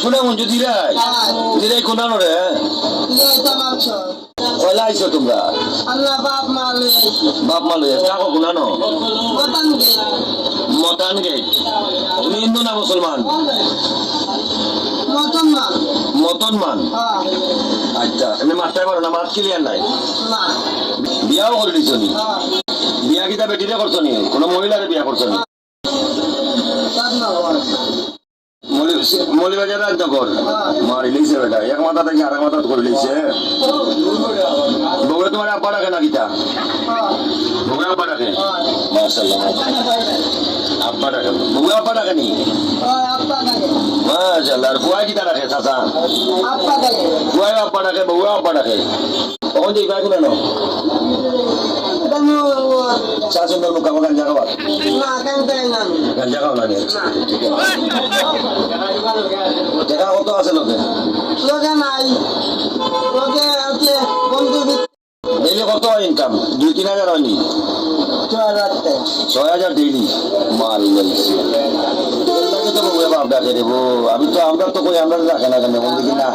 শুনে মঞ্জু দিরাই দিরাই কোনানো রে কয়লা আইছো তোমরা? বাপ মা লই বাপ মা লইয়া কাকো মতান গেট। তুমি হিন্দু না মুসলমান? মতন মান? হ্যাঁ। আচ্ছা এমনি মাস্টার করো না? মাছ ক্লিয়ার নাই? বিয়াও করে দিছো নি? হ্যাঁ। বিয়া কিতা বেটিরে করছ নি? কোনো মহিলারে বিয়া করছ নি? নম্বর মলিবাজার রাজনগর মারি লইছে বেটা। এক মাথা থেকে আরেক মাথা করে লইছে বউয়ে তোমার আব্বা ডাকে না হ্যাঁ বউয়ে আব্বা ডাকে? মাশাআল্লাহ আব্বা ডাকে। বউয়ে আব্বা ডাকে নি? মাশাআল্লাহ, আর বুয়া কিতা ডাকে চাচা? বুয়া আব্বা ডাকে বউয়ে আব্বা ডাকে। তখন যে ইবাই কোন কেন তাই না? গাঞ্জা খাও না নিয়ে। টাকা কত আছে লোকে। লোকে নাই। লোকে আছে বন্ধু ডেইলি কত হয় ইনকাম দুই তিন হাজার হয়নি? ছয় হাজার ডেইলি মাল তো বাপ ডাকে রে আমি তো আমরা তো কই আমরা রাখে না কেন? বলছি কি না?